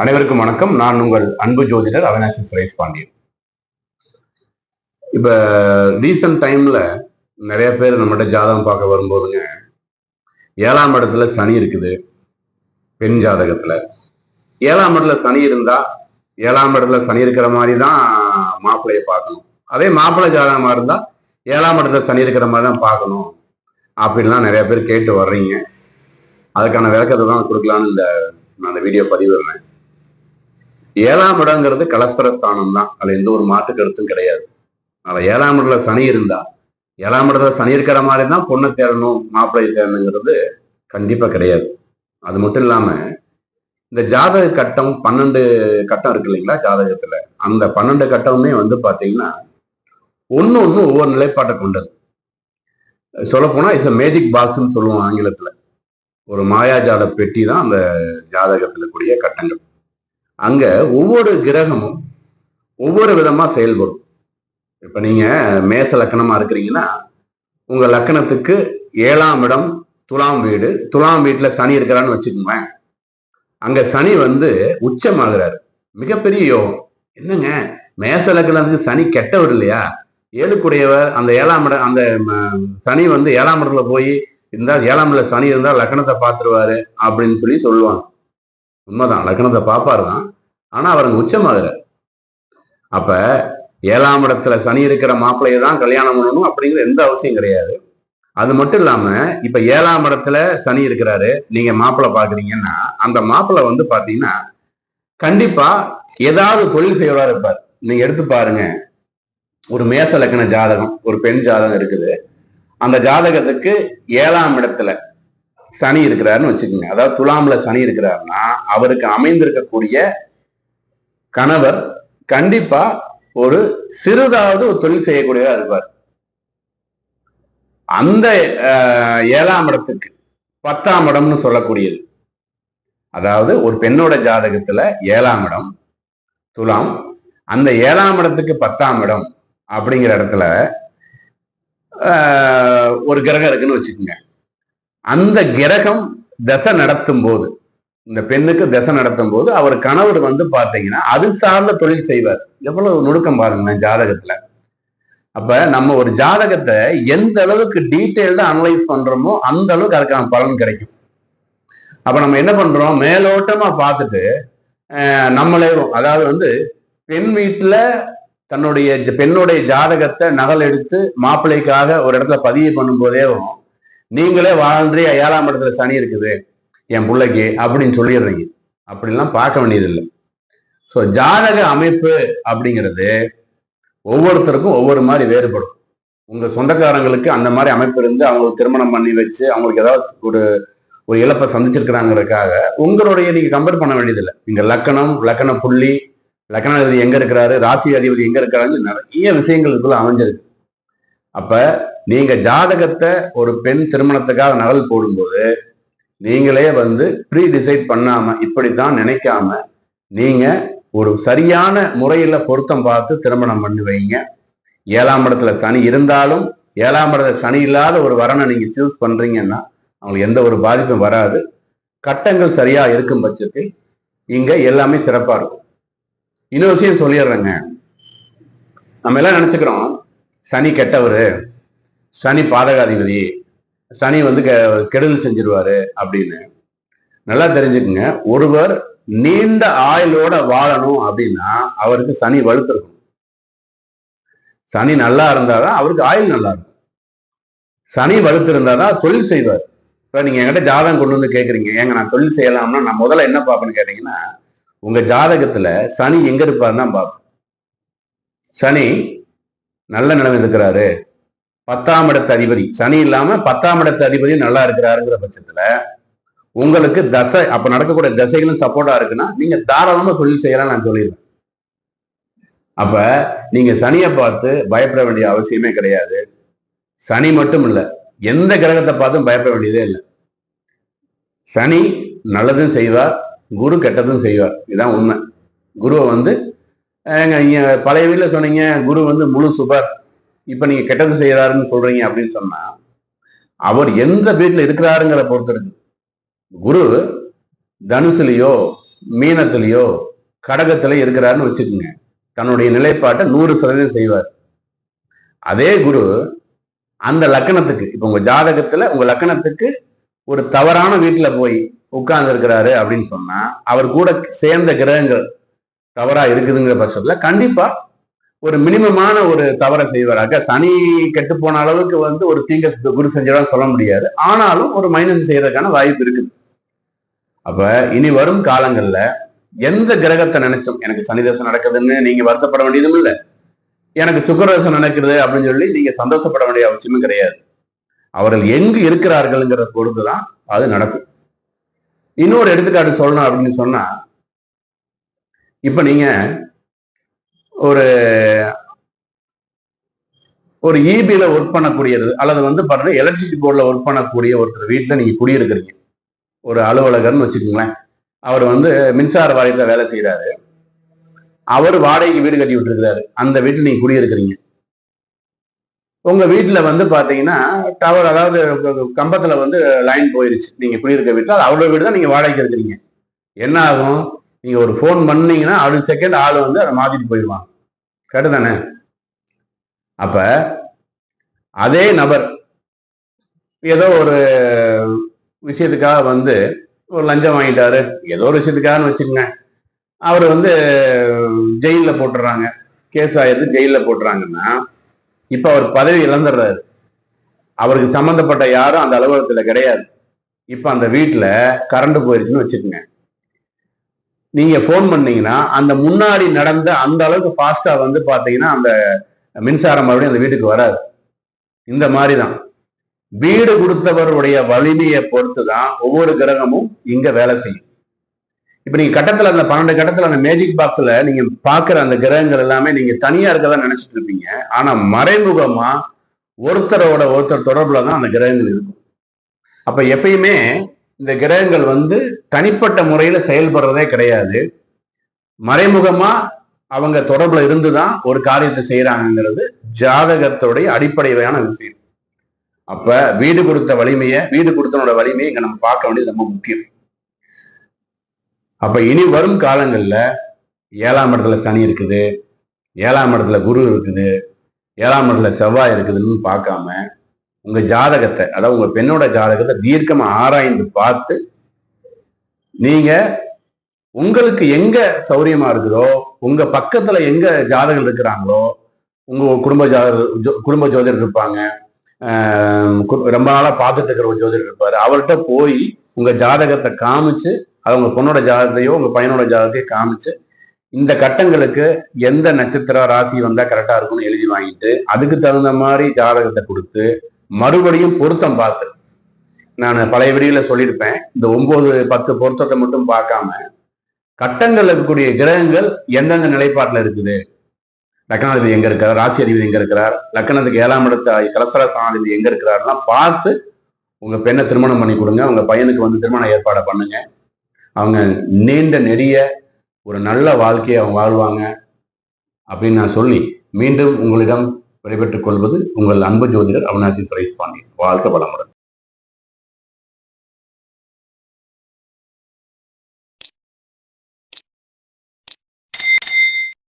அனைவருக்கும் வணக்கம். நான் உங்கள் அன்பு ஜோதிடர் அவினாசி சுரேஷ் பாண்டியன். இப்ப ரீசன்ட் டைம்ல நிறைய பேர் நம்மகிட்ட ஜாதகம் பார்க்க வரும்போதுங்க ஏழாம் இடத்துல சனி இருக்குது பெண் ஜாதகத்துல. ஏழாம் இடத்துல சனி இருந்தா ஏழாம் இடத்துல சனி இருக்கிற மாதிரி தான் மாப்பிள்ளையை பார்க்கணும். அதே மாப்பிள்ளை ஜாதகமா இருந்தா ஏழாம் இடத்துல சனி இருக்கிற மாதிரி தான் பார்க்கணும். அப்படின்லாம் நிறைய பேர் கேட்டு வர்றீங்க. அதுக்கான விளக்கத்தை தான் கொடுக்கலான்னு இந்த நான் அந்த வீடியோ பதிவிடுறேன். ஏழாம் இடங்கிறது கலஸ்தர ஸ்தானம் தான் அதுல எந்த ஒரு மாற்று கருத்தும் கிடையாது. அதனால ஏழாம் இடத்துல சனி இருந்தா ஏழாம் இடத்துல சனி இருக்கிற மாதிரி தான் பொண்ணை தேடணும் மாப்பிள்ளை தேடணுங்கிறது கண்டிப்பா கிடையாது. அது மட்டும் இல்லாம இந்த ஜாதக கட்டம் பன்னெண்டு கட்டம் இருக்கு இல்லைங்களா ஜாதகத்துல? அந்த பன்னெண்டு கட்டமுமே வந்து பாத்தீங்கன்னா ஒண்ணு ஒண்ணு ஒவ்வொரு நிலைப்பாட்டை கொண்டது. சொல்லப்போனா போனா இட்ஸ் மேஜிக் பாக்ஸ்ன்னு சொல்லுவோம் ஆங்கிலத்துல. ஒரு மாயாஜால பெட்டி தான் அந்த ஜாதகத்துல கூடிய கட்டங்கள். அங்க ஒவ்வொரு கிரகமும் ஒவ்வொரு விதமா செயல்படும். இப்ப நீங்க மேச லக்கணமா இருக்கிறீங்கன்னா உங்க லக்கணத்துக்கு ஏழாம் இடம் துலாம் வீடு. துலாம் வீட்டுல சனி இருக்கிறான்னு வச்சுக்கோங்க அங்க சனி வந்து உச்சமாகிறாரு. மிகப்பெரிய யோகம். என்னங்க? மேச லக்கணத்துக்கு சனி கெட்டவர் இல்லையா? ஏழுக்குடையவர் அந்த ஏழாம் இடம் அந்த ம, சனி வந்து ஏழாம் இடத்துல போய் இருந்தால் ஏழாம் இடத்துல சனி இருந்தால் லக்கணத்தை பார்த்துருவாரு அப்படின்னு சொல்லி சொல்லுவாங்க. உண்மைதான் லக்னத்தை பாப்பாரு தான். ஆனா அவருக்கு அங்க உச்சமாகிறார். அப்ப ஏழாம் இடத்துல சனி இருக்கிற மாப்பிள்ளையை தான் கல்யாணம் பண்ணணும் அப்படிங்கிற எந்த அவசியம் கிடையாது. அது மட்டும் இல்லாம இப்ப ஏழாம் இடத்துல சனி இருக்கிறாரு நீங்க மாப்பிள்ளை பாக்குறீங்கன்னா அந்த மாப்பிள்ளை வந்து பாத்தீங்கன்னா கண்டிப்பா ஏதாவது தொழில் செய்வரா இருப்பார். நீங்க எடுத்து பாருங்க. ஒரு மேச லக்கண ஜாதகம் ஒரு பெண் ஜாதகம் இருக்குது. அந்த ஜாதகத்துக்கு ஏழாம் இடத்துல சனி இருக்கிறாருன்னு வச்சுக்கோங்க. அதாவது துலாம்ல சனி இருக்கிறாருன்னா அவருக்கு அமைந்திருக்கக்கூடிய கணவர் கண்டிப்பா ஒரு சிறிதாவது ஒரு தொழில் செய்யக்கூடியவரா இருப்பார். அந்த ஏழாம் இடத்துக்கு பத்தாம் இடம்னு சொல்லக்கூடியது. அதாவது ஒரு பெண்ணோட ஜாதகத்துல ஏழாம் இடம் துலாம் அந்த ஏழாம் இடத்துக்கு பத்தாம் இடம் அப்படிங்கிற இடத்துல ஒரு கிரகம் இருக்குன்னு வச்சுக்கோங்க. அந்த கிரகம் தசை நடத்தும் போது இந்த பெண்ணுக்கு தசை நடத்தும் போது அவர் கணவர் வந்து பார்த்தீங்கன்னா அது சார்ந்த தொழில் செய்வார். எவ்வளவு நுணுக்கம் பாருங்களேன் ஜாதகத்துல. அப்ப நம்ம ஒரு ஜாதகத்தை எந்த அளவுக்கு டீட்டெயில்டா அனலைஸ் பண்றோமோ அந்த அளவுக்கு அதுக்கான பலன் கிடைக்கும். அப்ப நம்ம என்ன பண்றோம்? மேலோட்டமா பார்த்துட்டு நம்மளே அதாவது வந்து பெண் வீட்டுல தன்னுடைய பெண்ணுடைய ஜாதகத்தை நகல் எடுத்து மாப்பிள்ளைக்காக ஒரு இடத்துல பதிவு பண்ணும் போதேவும் நீங்களே வாழ்ந்து ஏழாம் இடத்துல சனி இருக்குது என் பிள்ளைக்கு அப்படின்னு சொல்லிடுறீங்க. அப்படிலாம் பார்க்க வேண்டியதில்லை. ஸோ ஜாதக அமைப்பு அப்படிங்கிறது ஒவ்வொருத்தருக்கும் ஒவ்வொரு மாதிரி வேறுபடும். உங்க சொந்தக்காரங்களுக்கு அந்த மாதிரி அமைப்பு இருந்து அவங்களுக்கு திருமணம் பண்ணி வச்சு அவங்களுக்கு ஏதாவது ஒரு ஒரு இழப்பை சந்திச்சிருக்கிறாங்கிறதுக்காக உங்களுடைய நீங்க கம்பேர் பண்ண வேண்டியதில்லை. இங்க லக்கணம் லக்கண புள்ளி லக்கணாதிபதி எங்க இருக்கிறாரு ராசி அதிபதி எங்க இருக்கிறாருன்னு நிறைய விஷயங்களுக்குள்ள அமைஞ்சிருக்கு. அப்ப நீங்க ஜாதகத்தை ஒரு பெண் திருமணத்துக்காக நகல் போடும்போது நீங்களே வந்து ப்ரீ டிசைட் பண்ணாம இப்படித்தான் நினைக்காம நீங்க ஒரு சரியான முறையில பொருத்தம் பார்த்து திருமணம் பண்ணி வைங்க. ஏழாம் இடத்துல சனி இருந்தாலும் ஏழாம் இடத்துல சனி இல்லாத ஒரு வரனை நீங்க சூஸ் பண்றீங்கன்னா அவங்களுக்கு எந்த ஒரு பாதிப்பும் வராது. கட்டங்கள் சரியா இருக்கும் பட்சத்தில் இங்க எல்லாமே சிறப்பா இருக்கும். இன்னொரு விஷயம் சொல்லிடுறேங்க. நம்ம எல்லாம் நினைச்சுக்கிறோம் சனி கெட்டவர். சனி பாதகாதிபதி. சனி வந்து கெ- கெடுதல் செஞ்சிருவாரு அப்படின்னு. நல்லா தெரிஞ்சுக்குங்க. ஒருவர் நீண்ட ஆயுளோட வாழணும் அப்படின்னா அவருக்கு சனி வலுத்திருக்கும் சனி நல்லா இருந்தாதான் அவருக்கு ஆயுள் நல்லா இருக்கும். சனி வலுத்து இருந்தாதான் தொழில் செய்வார். இப்ப நீங்க என்கிட்ட ஜாதகம் கொண்டு வந்து கேக்குறீங்க. ஏங்க நான் தொழில் செய்யலாம்னா நான் முதல்ல என்ன பார்ப்பேன்னு கேட்டீங்கன்னா உங்க ஜாதகத்துல சனி எங்க இருப்பாருன்னு தான் பார்ப்பேன். சனி நல்ல நிலைமை இருக்கிறாரு. பத்தாம் இடத்து அதிபதி. சனி இல்லாம பத்தாம் இடத்து அதிபதி நல்லா இருக்கிறாருங்கிற பட்சத்துல உங்களுக்கு தசை அப்ப நடக்கக்கூடிய தசைகளும் சப்போர்ட்டா இருக்குன்னா நீங்க தாராளமா தொழில் செய்யலாம் நான் சொல்லிடுறேன். அப்ப நீங்க சனியை பார்த்து பயப்பட வேண்டிய அவசியமே கிடையாது. சனி மட்டும் இல்ல எந்த கிரகத்தை பார்த்தும் பயப்பட வேண்டியதே இல்லை. சனி நல்லதும் செய்வார் குரு கெட்டதும் செய்வார். இதுதான் உண்மை. குருவை வந்து பழைய வீட்டில் சொன்னீங்க குரு வந்து முழு சுபர். இப்ப நீங்க கெட்டது செய்யறாருன்னு சொல்றீங்க அப்படின்னு சொன்னா அவர் எந்த வீட்டுல இருக்கிறாருங்கிற பொறுத்து இருக்கு குரு தனுசுலயோ மீனத்திலேயோ கடகத்துல இருக்கிறாருன்னு வச்சுக்கோங்க. தன்னுடைய நிலைப்பாட்டை நூறு சதவீதம் செய்வார். அதே குரு அந்த லக்கணத்துக்கு இப்ப உங்க ஜாதகத்துல உங்க லக்கணத்துக்கு ஒரு தவறான வீட்டுல போய் உட்கார்ந்து இருக்கிறாரு அப்படின்னு சொன்னா அவர் கூட சேர்ந்த கிரகங்கள் தவறா இருக்குதுங்கிற பட்சத்துல கண்டிப்பா ஒரு மினிமமான ஒரு தவறை செய்வாராக சனி கெட்டு போன அளவுக்கு வந்து ஒரு தீங்க குரு செஞ்சதான் சொல்ல முடியாது. ஆனாலும் ஒரு மைனஸ் செய்யறதுக்கான வாய்ப்பு இருக்குது. அப்ப இனி வரும் காலங்கள்ல எந்த கிரகத்தை நினைச்சோம் எனக்கு சனி தசை நடக்குதுன்னு நீங்க வருத்தப்பட வேண்டியதும் இல்லை. எனக்கு சுக்கரதசம் நடக்கிறது அப்படின்னு சொல்லி நீங்க சந்தோஷப்பட வேண்டிய அவசியமும் கிடையாது. அவர்கள் எங்கு இருக்கிறார்கள்ங்கிற பொறுத்துதான் அது நடக்கும். இன்னொரு எடுத்துக்காட்டு சொல்லணும் அப்படின்னு சொன்னா இப்ப நீங்க ஒரு ஒரு இபியில ஒர்க் பண்ணக்கூடியது அல்லது வந்து பாருங்க எலக்ட்ரிசிட்டி போர்டில் ஒர்க் பண்ணக்கூடிய ஒருத்தர் வீட்டில் நீங்க குடியிருக்கிறீங்க. ஒரு அலுவலகர்னு வச்சுக்கோங்களேன். அவர் வந்து மின்சார வாரியத்தில் வேலை செய்கிறாரு அவர் வாடகைக்கு வீடு கட்டி விட்டுருக்கிறாரு. அந்த வீட்டில் நீங்க குடியிருக்கிறீங்க. உங்க வீட்டுல வந்து பாத்தீங்கன்னா டவர் அதாவது கம்பத்துல வந்து லைன் போயிருச்சு. நீங்க குடியிருக்க வீட்டில் அது வீடு தான் நீங்க வாடகைக்கு இருக்கிறீங்க என்ன ஆகும்? நீங்கள் ஒரு ஃபோன் பண்ணீங்கன்னா அடுத்த செகண்ட் ஆள் வந்து அதை மாற்றிட்டு போயிடுவான் கரெக்டு தானே? அப்போ அதே நபர் ஏதோ ஒரு விஷயத்துக்காக வந்து ஒரு லஞ்சம் வாங்கிட்டாரு. ஏதோ ஒரு விஷயத்துக்காகன்னு வச்சுக்கோங்க. அவர் வந்து ஜெயிலில் போட்டுறாங்க. கேஸ் ஆயிடுது ஜெயிலில் போட்டுறாங்கன்னா இப்போ அவர் பதவி இழந்துடுறாரு. அவருக்கு சம்மந்தப்பட்ட யாரும் அந்த அலுவலகத்தில் கிடையாது. இப்போ அந்த வீட்டில் கரண்ட் போயிடுச்சுன்னு வச்சுக்கோங்க. நீங்க ஃபோன் பண்ணீங்கன்னா அந்த முன்னாடி நடந்த அந்த அளவுக்கு ஃபாஸ்டா வந்து பாத்தீங்கன்னா அந்த மின்சாரம் மறுபடியும் அந்த வீட்டுக்கு வராது. இந்த மாதிரி தான் வீடு கொடுத்தவருடைய வலிமையை பொறுத்து தான் ஒவ்வொரு கிரகமும் இங்க வேலை செய்யும். இப்ப நீங்க கட்டத்துல அந்த பன்னெண்டு கட்டத்துல அந்த மேஜிக் பாக்ஸ்ல நீங்க பாக்குற அந்த கிரகங்கள் எல்லாமே நீங்க தனியா இருக்கதான் நினைச்சிட்டு இருப்பீங்க. ஆனா மறைமுகமா ஒருத்தரோட ஒருத்தர் தொடர்புல தான் அந்த கிரகங்கள் இருக்கும். அப்ப எப்பயுமே இந்த கிரகங்கள் வந்து தனிப்பட்ட முறையில செயல்படுறதே கிடையாது. மறைமுகமா அவங்க தொடர்புல இருந்துதான் ஒரு காரியத்தை செய்யறாங்கிறது ஜாதகத்தோடைய அடிப்படையான விஷயம். அப்ப வீடு கொடுத்த வலிமையை வீடு கொடுத்தனோட வலிமையை இங்க நம்ம பார்க்க வேண்டியது ரொம்ப முக்கியம். அப்ப இனி வரும் காலங்கள்ல ஏழாம் இடத்துல சனி இருக்குது ஏழாம் இடத்துல குரு இருக்குது ஏழாம் இடத்துல செவ்வாய் இருக்குதுன்னு பார்க்காம உங்க ஜாதகத்தை அதாவது உங்க பெண்ணோட ஜாதகத்தை தீர்க்கமா ஆராய்ந்து பார்த்து நீங்க உங்களுக்கு எங்க சௌரியமா இருக்குதோ உங்க பக்கத்துல எங்க ஜாதகம் இருக்கிறாங்களோ உங்க குடும்ப ஜாதக குடும்ப ஜோதிடர் இருப்பாங்க ரொம்ப நாளா பார்த்துட்டு இருக்கிற ஒரு ஜோதிடர் இருப்பாரு அவர்கிட்ட போய் உங்க ஜாதகத்தை காமிச்சு அது உங்க பொண்ணோட ஜாதகத்தையோ உங்க பையனோட ஜாதகத்தையோ காமிச்சு இந்த கட்டங்களுக்கு எந்த நட்சத்திர ராசி வந்தா கரெக்டா இருக்கும்னு எழுதி வாங்கிட்டு அதுக்கு தகுந்த மாதிரி ஜாதகத்தை கொடுத்து மறுபடியும் பொருத்தம் பார்த்து. நான் பழைய விடியில சொல்லியிருப்பேன் இந்த ஒன்பது பத்து பொருத்தத்தை மட்டும் பார்க்காம கட்டங்கள் இருக்கக்கூடிய கிரகங்கள் எந்தெந்த நிலைப்பாட்டில் இருக்குது? லக்னாதிபதி எங்க இருக்கிறார்? ராசி அதிபதி எங்க இருக்கிறார்? லக்கணத்துக்கு ஏழாம் இடத்த கலசர சாதிபதி எங்க இருக்கிறாருலாம் பார்த்து உங்க பெண்ணை திருமணம் பண்ணி கொடுங்க உங்க பையனுக்கு வந்து திருமண ஏற்பாடை பண்ணுங்க. அவங்க நீண்ட நெறிய ஒரு நல்ல வாழ்க்கையை அவங்க வாழ்வாங்க அப்படின்னு நான் சொல்லி மீண்டும் உங்களிடம் விடைபெற்றுக் கொள்வது உங்கள் அன்பு ஜோதிடர் அவினாசி துறை பாண்டி வாழ்க்கை வளமுடன்.